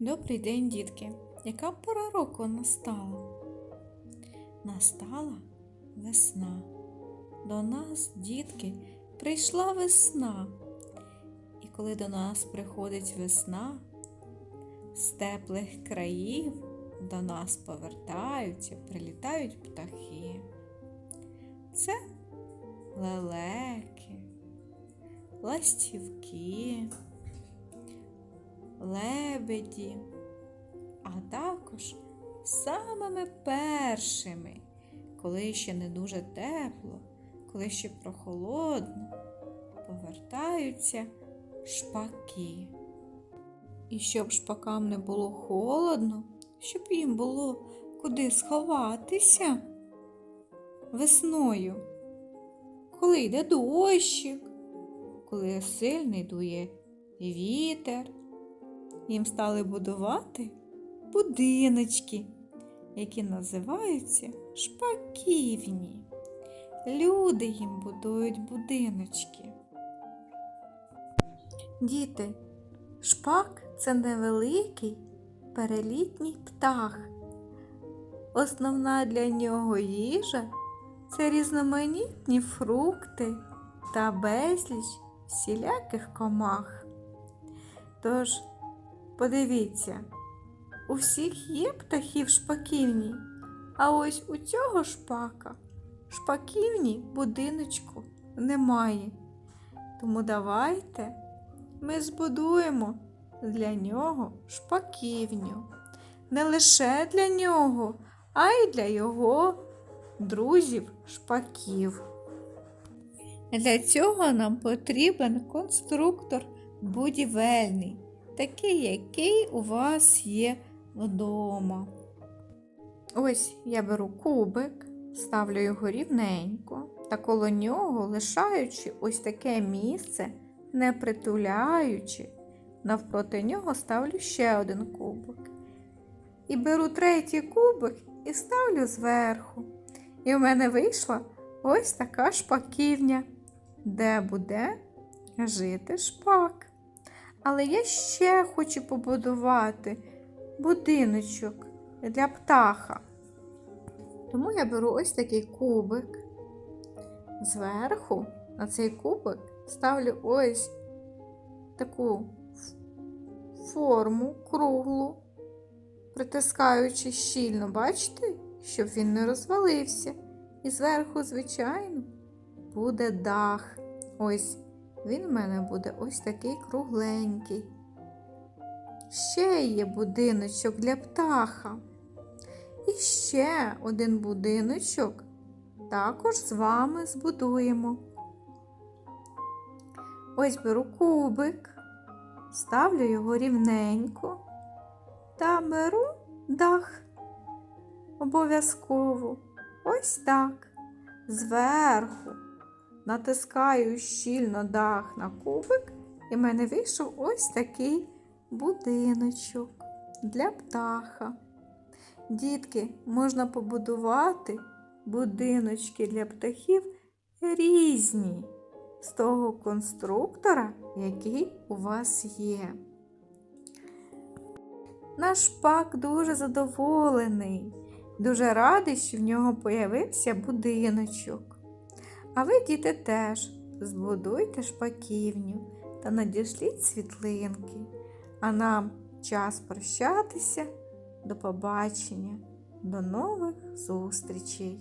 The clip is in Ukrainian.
Добрий день, дітки! Яка пора року настала? Настала весна. До нас, дітки, прийшла весна. І коли до нас приходить весна, з теплих країв до нас повертаються, прилітають птахи. Це лелеки, ластівки лебеді, а також самими першими, коли ще не дуже тепло, коли ще прохолодно, повертаються шпаки. І щоб шпакам не було холодно, щоб їм було куди сховатися весною, коли йде дощик, коли сильний дує вітер, їм стали будувати будиночки, які називаються шпаківні. Люди їм будують будиночки. Діти, шпак це невеликий перелітній птах. Основна для нього їжа це різноманітні фрукти та безліч всіляких комах. Тож, подивіться, у всіх є птахів шпаківні, а ось у цього шпака шпаківні будиночку немає. Тому давайте ми збудуємо для нього шпаківню. Не лише для нього, а й для його друзів шпаків. Для цього нам потрібен конструктор будівельний, такий, який у вас є вдома. Ось я беру кубик, ставлю його рівненько та коло нього лишаючи ось таке місце, не притуляючи, навпроти нього ставлю ще один кубик. І беру третій кубик і ставлю зверху. І в мене вийшла ось така шпаківня, де буде жити шпак. Але я ще хочу побудувати будиночок для птаха. Тому я беру ось такий кубик. Зверху на цей кубик ставлю ось таку форму круглу, притискаючи щільно, бачите, щоб він не розвалився. І зверху, звичайно, буде дах. Ось він в мене буде ось такий кругленький. Ще є будиночок для птаха. І ще один будиночок також з вами збудуємо. Ось беру кубик, ставлю його рівненько та беру дах. Обов'язково ось так. Зверху натискаю щільно дах на кубик, і в мене вийшов ось такий будиночок для птаха. Дітки, можна побудувати будиночки для птахів різні з того конструктора, який у вас є. Наш пак дуже задоволений, дуже радий, що в нього появився будиночок. А ви, діти, теж збудуйте шпаківню та надішліть світлинки. А нам час прощатися. До побачення, до нових зустрічей!